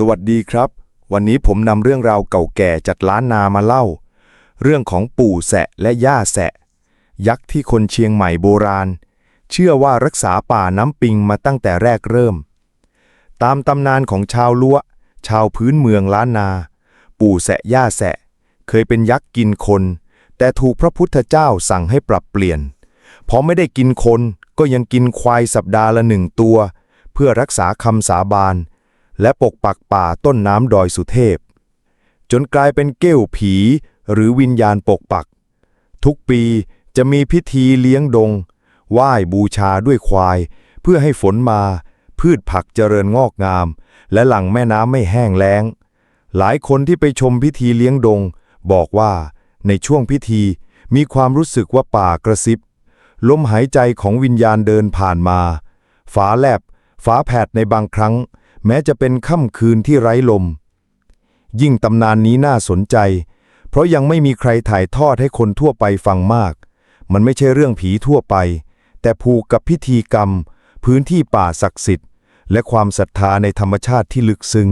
สวัสดีครับ วันนี้ผมนำเรื่องราวเก่าแก่จากล้านนามาเล่า เรื่องของปู่แสะและย่าแสะ ยักษ์ที่คนเชียงใหม่โบราณ เชื่อว่ารักษาป่าน้ำปิงมาตั้งแต่แรกเริ่ม ตามตำนานของชาวล้วชาวพื้นเมืองล้านนา ปู่แสะย่าแสะ เคยเป็นยักษ์กินคน แต่ถูกพระพุทธเจ้าสั่งให้ปรับเปลี่ยนพราะไม่ได้กินคนก็ยังกินควายสัปดาห์ละหนึ่งตัว เพื่อรักษาคำสาบาน และปกปักป่าต้นน้ำดอยสุเทพ จนกลายเป็นเก้วผีหรือวิญญาณปกปัก ทุกปีจะมีพิธีเลี้ยงดง ไหว้บูชาด้วยควาย เพื่อให้ฝนมา พืชผักเจริญงอกงาม และหลังแม่น้ำไม่แห้งแล้ง หลายคนที่ไปชมพิธีเลี้ยงดง บอกว่าในช่วงพิธีมีความรู้สึกว่าป่ากระซิบ ลมหายใจของวิญญาณเดินผ่านมา ฝาแลบฝาแผดในบางครั้ง แม้จะเป็นค่ำคืนที่ไร้ลม ยิ่งตำนานนี้น่าสนใจ เพราะยังไม่มีใครถ่ายทอดให้คนทั่วไปฟังมาก มันไม่ใช่เรื่องผีทั่วไป แต่ผูกกับพิธีกรรม พื้นที่ป่าศักดิ์สิทธิ์ และความศรัทธาในธรรมชาติที่ลึกซึ้ง